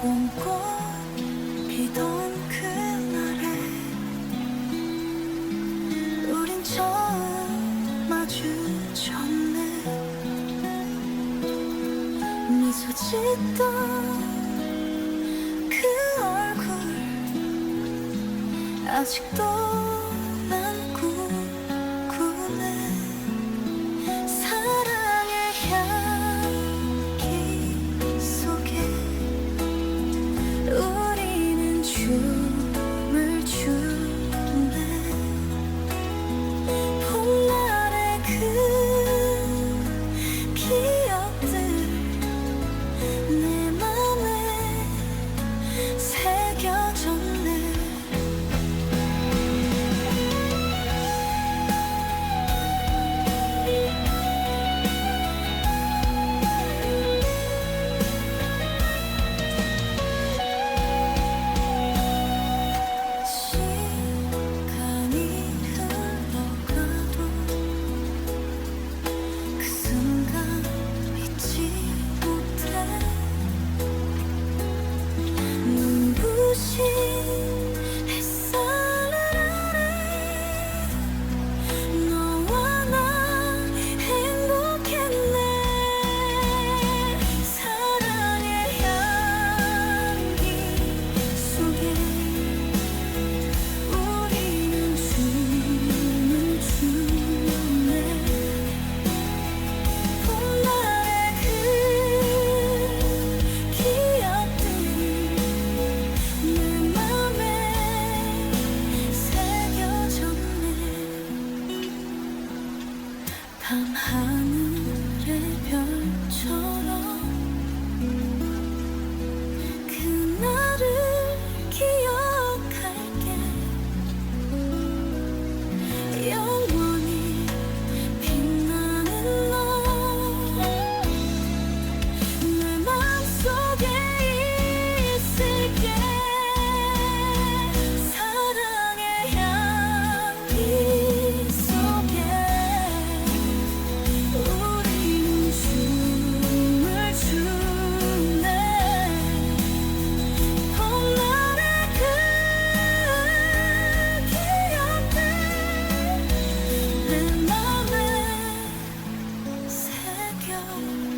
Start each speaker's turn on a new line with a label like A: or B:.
A: 기다리던 그날에 우린 처음 마주쳤네. 미소 짓던 그 얼굴 아직도 밤하늘의 별처럼 love.